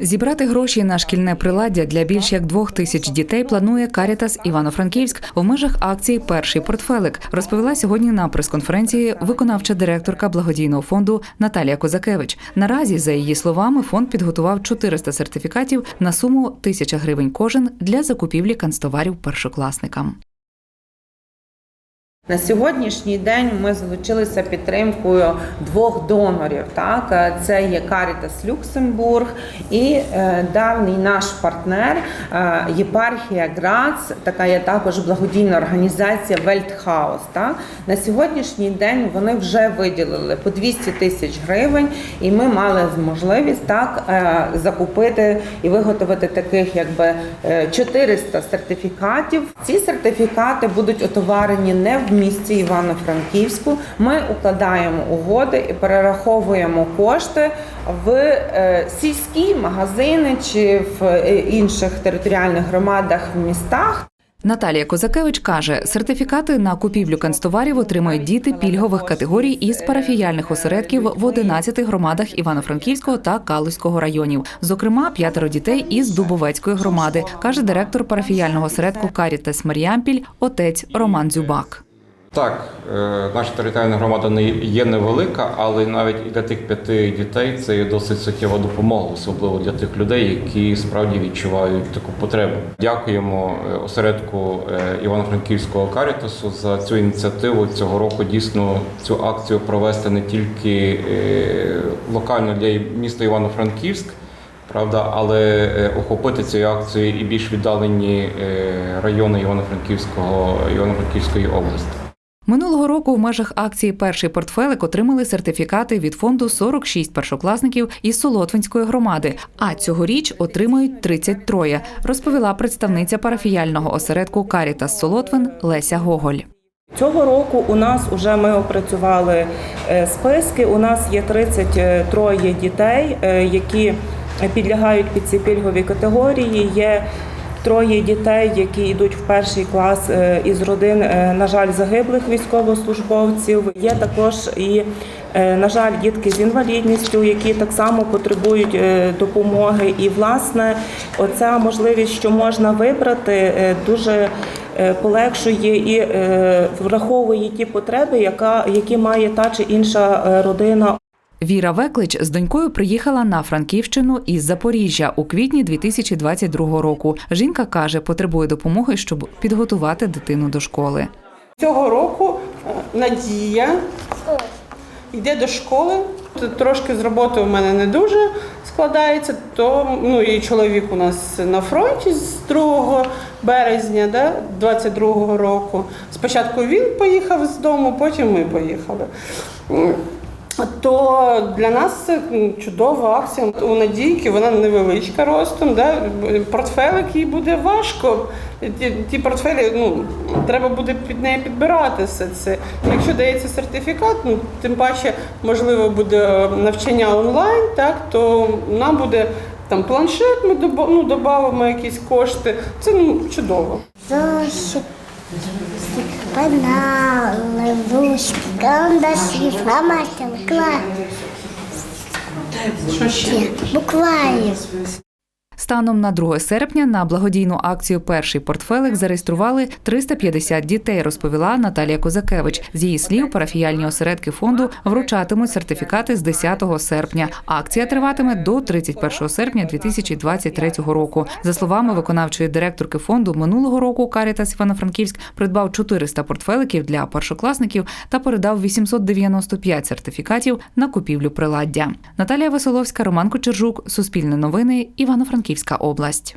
Зібрати гроші на шкільне приладдя для більш як двох тисяч дітей планує Карітас Івано-Франківськ в межах акції Перший портфелик. Розповіла сьогодні на прес-конференції виконавча директорка благодійного фонду Наталія Козакевич. Наразі, за її словами, фонд підготував 400 сертифікатів на суму 1000 гривень кожен для закупівлі канцтоварів першокласникам. На сьогоднішній день ми залучилися підтримкою двох донорів. Так це є Caritas Люксембург і е, давній наш партнер е, єпархія Грац, така є також благодійна організація Вельтхаус. Так на сьогоднішній день вони вже виділили по 200 тисяч гривень, і ми мали можливість так е, закупити і виготовити таких, якби е, 400 сертифікатів. Ці сертифікати будуть отоварені не в місті Івано-Франківську. Ми укладаємо угоди і перераховуємо кошти в е, сільські магазини чи в е, інших територіальних громадах в містах. Наталія Козакевич каже, сертифікати на купівлю канцтоварів отримають діти пільгових категорій із парафіяльних осередків в 11 громадах Івано-Франківського та Калузького районів. Зокрема, п'ятеро дітей із Дубовецької громади, каже директор парафіяльного осередку Карітас Маріампіль, отець Роман Дзюбак. Так, е, наша територіальна громада не є невелика, але навіть і для тих п'яти дітей це є досить суттєва допомога, особливо для тих людей, які справді відчувають таку потребу. Дякуємо е, осередку е, Івано-Франківського карітасу за цю ініціативу цього року. Дійсно, цю акцію провести не тільки локально для міста Івано-Франківськ. Правда, але охопити цією акцією і більш віддалені райони Івано-Франківського Івано-Франківської області. Минулого року в межах акції Перший портфелик отримали сертифікати від фонду 46 першокласників із Солотвинської громади. А цьогоріч отримають 33, розповіла представниця парафіяльного осередку Карітас Солотвин Леся Гоголь. Цього року у нас вже ми опрацювали е, списки. У нас є 33 дітей, е, які підлягають під ці пільгові категорії. Є троє дітей, які йдуть в перший клас е, із родин, е, на жаль, загиблих військовослужбовців. Є також і, е, на жаль, дітки з інвалідністю, які так само потребують допомоги. І, власне, оця можливість, що можна вибрати, дуже полегшує і враховує ті потреби, які має та чи інша родина Віра Веклич з донькою приїхала на Франківщину із Запоріжжя у квітні 2022 року. Жінка каже, потребує допомоги, щоб підготувати дитину до школи. Цього року е, Надія йде до школи. Трошки з роботи у мене не дуже складається, то ну і чоловік у нас на фронті з 2 березня, да, 22-го року. Спочатку він поїхав з дому, потім ми поїхали. То для нас це чудова акція. У Надійки вона невеличка ростом, да? портфелик їй буде важко. Ті, ті портфелі, ну, треба буде під неї підбирати все це. Якщо дається сертифікат, ну, тим паче, можливо, буде е, навчання онлайн, так, то нам буде там планшет, ми ну, додамо якісь кошти. Це ну, чудово. Зошит, пенали, ручки, карандаші, Що ще? букварі. Станом на 2 серпня на благодійну акцію Перший портфелик зареєстрували 350 дітей, розповіла Наталія Козакевич. З її слів, парафіяльні осередки фонду вручатимуть сертифікати з 10 серпня. Акція триватиме до 31 серпня 2023 року. За словами виконавчої директорки фонду, минулого року Карітас Івано-Франківськ придбав 400 портфеликів для першокласників та передав 895 сертифікатів на купівлю приладдя. Наталія Веселовська, Роман Кочержук, Суспільне новини, Івано-Франківська область.